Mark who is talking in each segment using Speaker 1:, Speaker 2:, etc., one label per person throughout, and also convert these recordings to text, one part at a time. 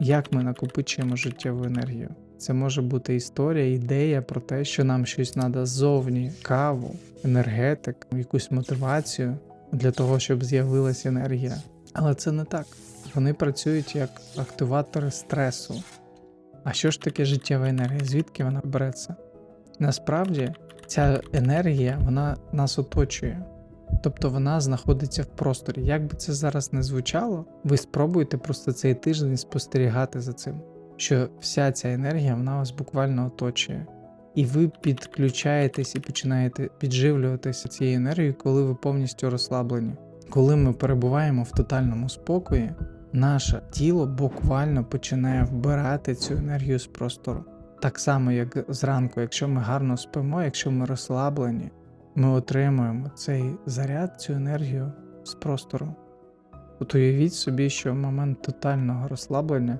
Speaker 1: як ми накопичуємо життєву енергію. Це може бути історія, ідея про те, що нам щось треба ззовні, каву, енергетик, якусь мотивацію для того, щоб з'явилася енергія. Але це не так. Вони працюють як активатори стресу. А що ж таке життєва енергія? Звідки вона береться? Насправді, ця енергія вона нас оточує. Тобто вона знаходиться в просторі. Як би це зараз не звучало, ви спробуйте просто цей тиждень спостерігати за цим, що вся ця енергія вона вас буквально оточує. І ви підключаєтесь і починаєте підживлюватися цією енергією, коли ви повністю розслаблені. Коли ми перебуваємо в тотальному спокої, наше тіло буквально починає вбирати цю енергію з простору. Так само, як зранку, якщо ми гарно спимо, якщо ми розслаблені, ми отримуємо цей заряд, цю енергію з простору. От уявіть собі, що в момент тотального розслаблення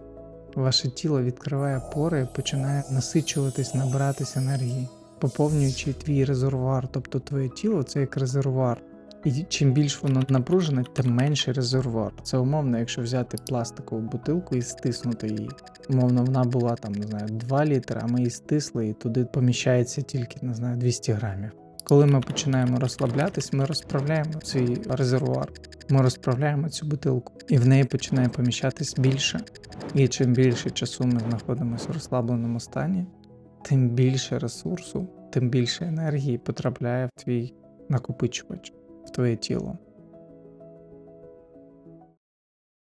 Speaker 1: ваше тіло відкриває пори і починає насичуватись, набиратись енергії, поповнюючи твій резервуар, тобто твоє тіло це як резервуар. І чим більш воно напружене, тим менший резервуар. Це умовно, якщо взяти пластикову бутилку і стиснути її. Умовно, вона була там, не знаю, 2 літри, а ми її стисли, і туди поміщається тільки, не знаю, 200 грамів. Коли ми починаємо розслаблятись, ми розправляємо свій резервуар, ми розправляємо цю бутилку, і в неї починає поміщатись більше. І чим більше часу ми знаходимося в розслабленому стані, тим більше ресурсу, тим більше енергії потрапляє в твій накопичувач, в твоє тіло.